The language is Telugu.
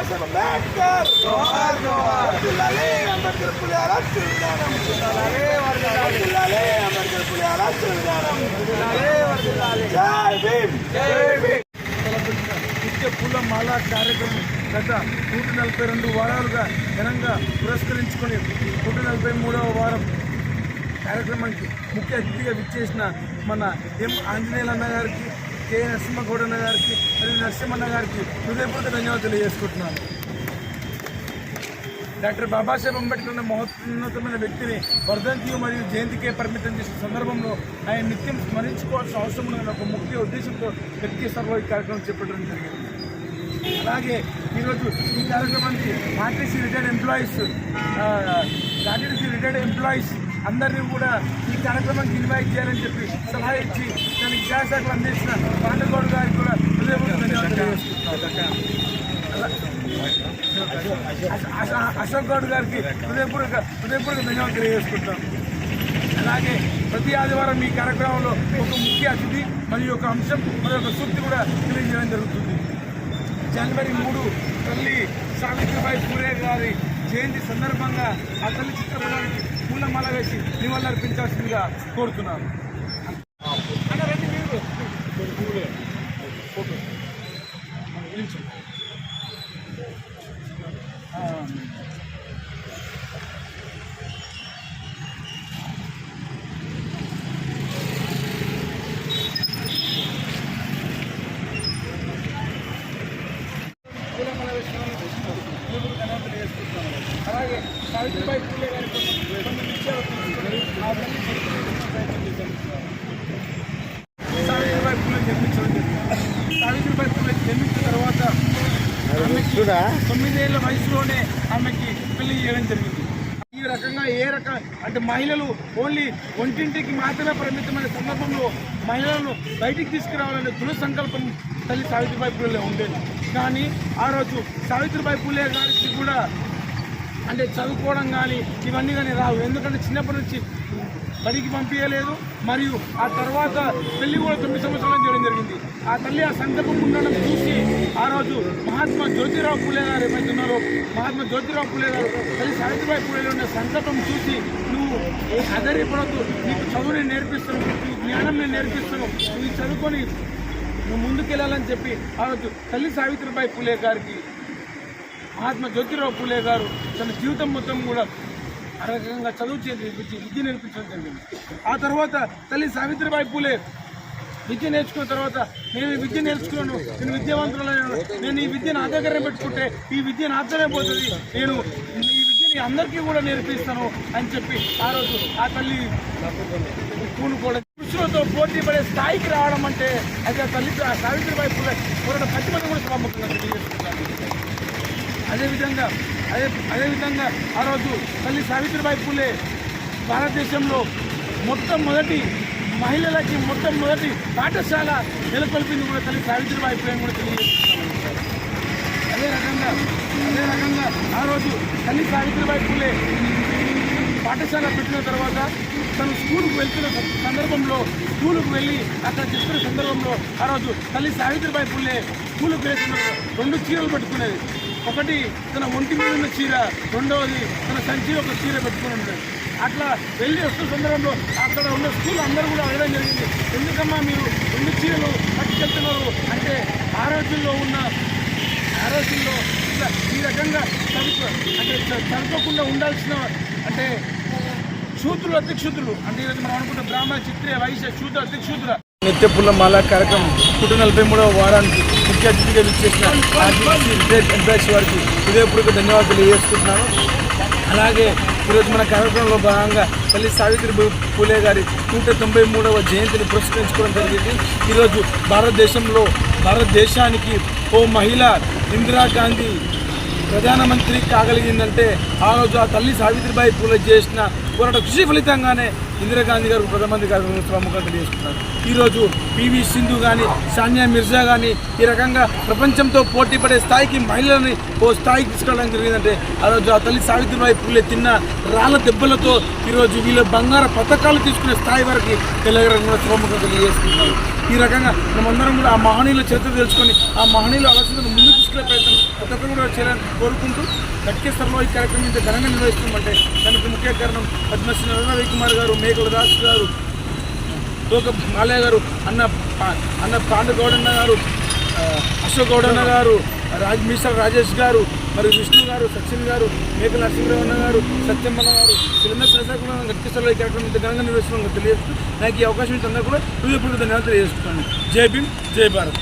కోసం అంబేద్కర్ అబ్దుల్లాలే అంబేద్కర్ పులియాల సువిధానం అబ్దుల్లాలే అంబేద్కర్ పులియాల సువిధానం జై భీమ్ జై భీమ్ పూల మాల కార్యక్రమం గత నూట నలభై రెండు వారాలుగా ఘనంగా పురస్కరించుకొని నూట నలభై మూడవ వారం కార్యక్రమానికి ముఖ్య అతిథిగా విచ్చేసిన మన ఎం ఆంజనేయులన్న గారికి కే నరసింహగూడ గారికి మరియు నరసింహన్న గారికి హృదయపూర్వక ధన్యవాదాలు తెలియజేసుకుంటున్నాను. డాక్టర్ బాబాసాహెబ్ అంబేద్కర్ అనే మహోన్నతమైన వ్యక్తిని వర్ధంతి మరియు జయంతికే పరిమితం చేసిన సందర్భంలో ఆయన నిత్యం స్మరించుకోవాల్సిన అవసరం ఉన్న ఒక ముఖ్య ఉద్దేశంతో వ్యక్తి సభ ఈ కార్యక్రమం చేపట్టడం జరిగింది. అలాగే ఈరోజు ఈ కార్యక్రమానికి RTC retired employees RTC retired employees అందరినీ కూడా ఈ కార్యక్రమానికి ఇన్వైట్ చేయాలని చెప్పి సలహా ఇచ్చి దానికి విద్యాశాఖలు అందించిన పాండగౌడ్ గారికి కూడా అశోక్ గౌడ్ గారికి హృదయపూర్వక హృదయపూర్వక ధన్యవాదాలు తెలియజేసుకుంటాం అలాగే ప్రతి ఆదివారం ఈ కార్యక్రమంలో ఒక ముఖ్య అతిథి మరియు ఒక అంశం మరి ఒక సూక్తి కూడా తెలియజేయడం జరుగుతుంది. జనవరి మూడు తల్లి సావిత్రిబాయి పూరే గారి జయంతి సందర్భంగా ఆ తల్లి చిత్రపటానికి పూలమాల వేసి నివాళులర్పించాల్సిందిగా కోరుతున్నాను. అన్న, రండి పూలమాల వేసిన వాళ్ళని మీరు ధన్యవాదాలు తెలియజేసుకుంటున్నాను. అలాగే సావిత్రిబాయి పూలే గారి కొన్ని విషయాలు. సావిత్రిబాయి పూలే జన్మించడం జరిగింది. సావిత్రిబాయి పూలే జన్మించిన తర్వాత తొమ్మిదేళ్ళ వయసులోనే ఆమెకి పెళ్ళి చేయడం జరిగింది. ఈ రకంగా ఏ రకం అంటే మహిళలు ఓన్లీ ఒంటింటికి మాత్రమే పరిమితమైన సందర్భంలో మహిళలను బయటికి తీసుకురావాలనే దృఢ సంకల్పం తల్లి సావిత్రిబాయి పూలే ఉండేది. కానీ ఆ రోజు సావిత్రిబాయి పూలే గారికి కూడా అంటే చదువుకోవడం కానీ ఇవన్నీ కానీ రావు. ఎందుకంటే చిన్నప్పటి నుంచి బడికి పంపించలేదు మరియు ఆ తర్వాత పెళ్ళి కూడా తొమ్మిది సంవత్సరాలు చేయడం జరిగింది. ఆ తల్లి ఆ సందర్భం ఉండడం చూసి ఆ రోజు మహాత్మా జ్యోతిరావు పూలే గారు ఏమైతే ఉన్నారో మహాత్మా జ్యోతిరావు పూలే గారు తల్లి సావిత్రిబాయి పూలేలో ఉన్న సందర్భం చూసి నువ్వు అదరిపడద్దు నీకు చదువు నేను నేర్పిస్తాను నీకు జ్ఞానం నేను నేర్పిస్తాను నువ్వు చదువుకొని నువ్వు ముందుకెళ్ళాలని చెప్పి ఆ రోజు తల్లి సావిత్రిబాయి పూలే గారికి మహాత్మా జ్యోతిరావు పూలే గారు తన జీవితం మొత్తం కూడా ఆ రకంగా చదువు చేసి విద్య విద్య నేర్పించడం జరిగింది. ఆ తర్వాత తల్లి సావిత్రిబాయి పూలే విద్య నేర్చుకున్న తర్వాత నేను ఈ విద్య నేర్చుకున్నాను. నేను విద్యావంతులను నేను ఈ విద్యను నా పెట్టుకుంటే ఈ విద్య నాతోనే పోతుంది. నేను ఈ విద్యని అందరికీ కూడా నేర్పిస్తాను అని చెప్పి ఆ రోజు ఆ తల్లి పూనుకోవడం కృషులతో పోటీ పడే స్థాయికి రావడం అంటే అది ఆ తల్లి ఆ సావిత్రిబాయి పూలే పోరాట ప్రతి కూడా ప్రాముఖ్యంగా తెలియజేస్తున్నాను అదేవిధంగా అదే అదేవిధంగా ఆ రోజు తల్లి సావిత్రిబాయి పూలే భారతదేశంలో మొట్టమొదటి మహిళలకి మొట్టమొదటి పాఠశాల నెలకొల్పింది కూడా తల్లి సావిత్రిబాయి పూలే కూడా తెలియజేస్తున్నాం అదే రకంగా అదే రకంగా ఆ రోజు తల్లి సావిత్రిబాయి పూలే పాఠశాల పెట్టిన తర్వాత తను స్కూల్కి వెళ్తున్న సందర్భంలో స్కూలుకు వెళ్ళి అక్కడ చెప్పిన సందర్భంలో ఆ రోజు తల్లి సావిత్రిబాయి పుల్లే స్కూల్కి వేసిన రెండు చీరలు పెట్టుకునేది. ఒకటి తన ఒంటి మీద ఉన్న చీర రెండవది తన సంచి ఒక చీర పెట్టుకుని ఉంటాడు అట్లా వెళ్ళి వస్తున్న సందర్భంలో అక్కడ ఉన్న స్కూల్ అందరూ కూడా అడగడం జరిగింది. ఎందుకమ్మా మీరు రెండు చీరలు పట్టుకెళ్తున్నారు అంటే ఆ రోజుల్లో ఉన్న ఆ రోజుల్లో ఇట్లా ఈ రకంగా చదువు అంటే చదువుకోకుండా ఉండాల్సిన అంటే శూద్రులు అధ్యక్షుతులు అంటే ఈరోజు మనం అనుకుంటే బ్రాహ్మణ చిత్రే వైశ్య శూద్ర అధ్యక్షుతుల నిత్యపుల్ల మాల కార్యక్రమం నూట నలభై మూడవ వారానికి ముఖ్య అతిథిగా విచ్చేసిన వారికి హృదయపూర్వక ధన్యవాదాలు తెలియజేసుకుంటున్నాను అలాగే ఈరోజు మన కార్యక్రమంలో భాగంగా తల్లి సావిత్రి పూలే గారి నూట తొంభై మూడవ జయంతిని పురస్కరించుకోవడం జరిగింది. ఈరోజు భారతదేశంలో భారతదేశానికి ఓ మహిళ ఇందిరాగాంధీ ప్రధానమంత్రి కాగలిగిందంటే ఆ రోజు ఆ తల్లి సావిత్రిబాయి పూలే చేసిన పోరాట కృషి ఫలితంగానే ఇందిరాగాంధీ గారు ప్రధానమంత్రి గారు ప్రముఖంగా తెలియజేస్తున్నారు. ఈరోజు పివి సింధు కానీ సానియా మిర్జా కానీ ఈ రకంగా ప్రపంచంతో పోటీ పడే స్థాయికి మహిళలని ఓ స్థాయికి తీసుకెళ్ళడం జరిగిందంటే ఆ రోజు ఆ తల్లి సావిత్రిబాయి పూలే తిన్న రాళ్ళ దెబ్బలతో ఈరోజు వీళ్ళ బంగారు పథకాలు తీసుకునే స్థాయి వరకు తెలంగాణ కూడా ప్రముఖంగా తెలియజేస్తున్నారు. ఈ రకంగా మనమందరం కూడా ఆ మహనీయుల చరిత్ర తెలుసుకొని ఆ మహనీయుల ఆలోచనను ముందు తీసుకునే ప్రయత్నం ప్రతి ఒక్కరు కూడా చేయాలని కోరుకుంటూ గట్టిక స్థలంలో ఈ కార్యక్రమం ఇంత ఘనంగా నిర్వహిస్తుందంటే దానికి ముఖ్య కారణం పద్మశ్రీ రవి కుమార్ గారు మేకల దాస్ గారు లోక మాలయ్య గారు అన్న పా- అన్న పాండగౌడన్న గారు అశోక్ గౌడన్న గారు రాజ్ మిస్టర్ రాజేష్ గారు మరియు విష్ణు గారు సచిన్ గారు మేకల నరసింహరావు గారు సత్యమ్మన్న గారు వీళ్ళందరూ సహకారం గట్టిస్తలో ఈ కార్యక్రమం ఇంత ఘనంగా నిర్వహిస్తున్నాం తెలియజేస్తూ నాకు ఈ అవకాశం ఇచ్చి అందరూ కూడా హృదయపూర్వక ధన్యవాదాలు తెలియజేస్తున్నాను. జై భీమ్ జై భారత్.